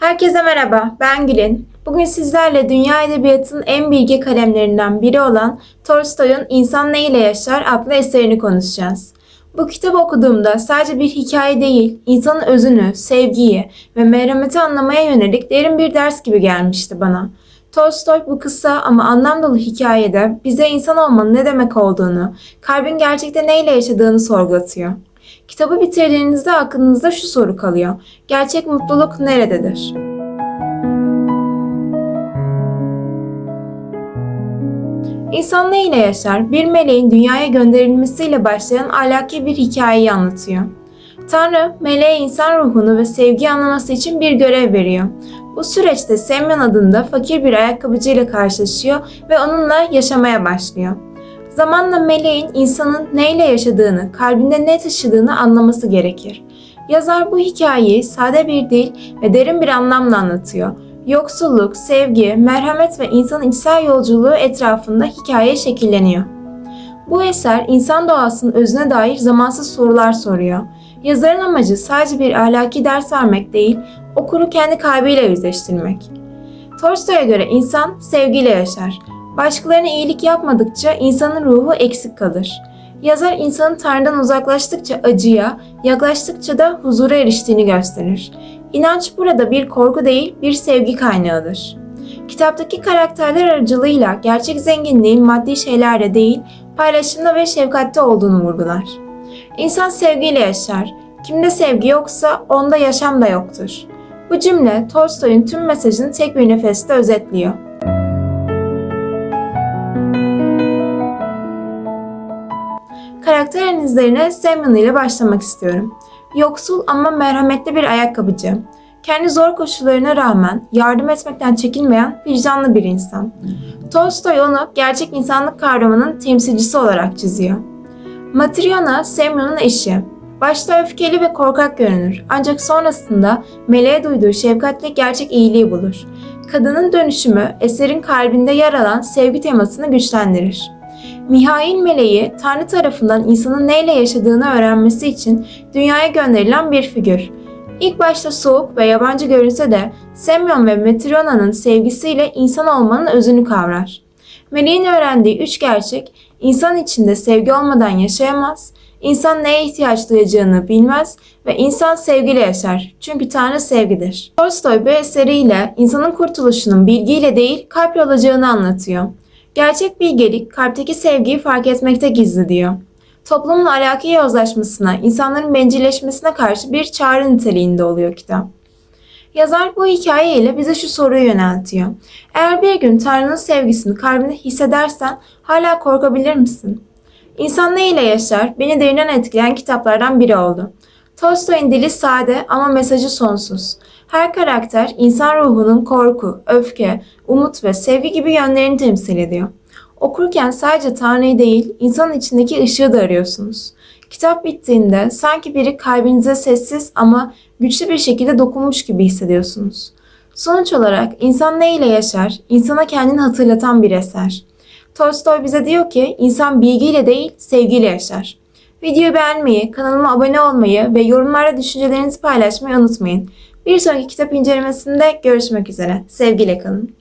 Herkese merhaba, ben Gül'in. Bugün sizlerle dünya edebiyatının en bilge kalemlerinden biri olan Tolstoy'un İnsan Ne ile Yaşar adlı eserini konuşacağız. Bu kitabı okuduğumda sadece bir hikaye değil, insanın özünü, sevgiyi ve merhameti anlamaya yönelik derin bir ders gibi gelmişti bana. Tolstoy bu kısa ama anlam dolu hikayede bize insan olmanın ne demek olduğunu, kalbin gerçekte neyle yaşadığını sorgulatıyor. Kitabı bitirdiğinizde aklınızda şu soru kalıyor. Gerçek mutluluk nerededir? İnsan ne ile yaşar? Bir meleğin dünyaya gönderilmesiyle başlayan ahlaki bir hikayeyi anlatıyor. Tanrı, meleğe insan ruhunu ve sevgi anlaması için bir görev veriyor. Bu süreçte Semyon adında fakir bir ayakkabıcıyla karşılaşıyor ve onunla yaşamaya başlıyor. Zamanla meleğin insanın neyle yaşadığını, kalbinde ne taşıdığını anlaması gerekir. Yazar bu hikayeyi sade bir dil ve derin bir anlamla anlatıyor. Yoksulluk, sevgi, merhamet ve insanın içsel yolculuğu etrafında hikaye şekilleniyor. Bu eser insan doğasının özüne dair zamansız sorular soruyor. Yazarın amacı sadece bir ahlaki ders vermek değil, okuru kendi kalbiyle yüzleştirmek. Tolstoy'a göre insan sevgiyle yaşar. Başkalarına iyilik yapmadıkça insanın ruhu eksik kalır. Yazar insanın Tanrı'dan uzaklaştıkça acıya, yaklaştıkça da huzura eriştiğini gösterir. İnanç burada bir korku değil, bir sevgi kaynağıdır. Kitaptaki karakterler aracılığıyla gerçek zenginliğin maddi şeylerde değil, paylaşımda ve şefkatte olduğunu vurgular. İnsan sevgiyle yaşar. Kimde sevgi yoksa onda yaşam da yoktur. Bu cümle Tolstoy'un tüm mesajını tek bir nefeste özetliyor. Karakter analizlerine Semyon ile başlamak istiyorum. Yoksul ama merhametli bir ayakkabıcı. Kendi zor koşullarına rağmen yardım etmekten çekinmeyen vicdanlı bir insan. Tolstoy onu gerçek insanlık kavramının temsilcisi olarak çiziyor. Matriona Semyon'un eşi. Başta öfkeli ve korkak görünür ancak sonrasında meleğe duyduğu şefkatle gerçek iyiliği bulur. Kadının dönüşümü eserin kalbinde yer alan sevgi temasını güçlendirir. Mihail meleği Tanrı tarafından insanın neyle yaşadığını öğrenmesi için dünyaya gönderilen bir figür. İlk başta soğuk ve yabancı görünse de Semyon ve Metrona'nın sevgisiyle insan olmanın özünü kavrar. Meleğin öğrendiği üç gerçek, insan içinde sevgi olmadan yaşayamaz, insan neye ihtiyaç duyacağını bilmez ve insan sevgiyle yaşar. Çünkü Tanrı sevgidir. Tolstoy bu eseriyle insanın kurtuluşunun bilgiyle değil kalple olacağını anlatıyor. Gerçek bilgelik kalpteki sevgiyi fark etmekte gizli diyor. Toplumun ahlaki yozlaşmasına, insanların bencilleşmesine karşı bir çağrı niteliğinde oluyor kitap. Yazar bu hikayeyle bize şu soruyu yöneltiyor. Eğer bir gün Tanrı'nın sevgisini kalbinde hissedersen hala korkabilir misin? İnsan ne ile yaşar? Beni derinden etkileyen kitaplardan biri oldu. Tolstoy'un dili sade ama mesajı sonsuz. Her karakter insan ruhunun korku, öfke, umut ve sevgi gibi yönlerini temsil ediyor. Okurken sadece Tanrı'yı değil, insanın içindeki ışığı da arıyorsunuz. Kitap bittiğinde sanki biri kalbinize sessiz ama güçlü bir şekilde dokunmuş gibi hissediyorsunuz. Sonuç olarak insan ne ile yaşar? İnsana kendini hatırlatan bir eser. Tolstoy bize diyor ki insan bilgiyle değil sevgiyle yaşar. Videoyu beğenmeyi, kanalıma abone olmayı ve yorumlarda düşüncelerinizi paylaşmayı unutmayın. Bir sonraki kitap incelemesinde görüşmek üzere. Sevgiyle kalın.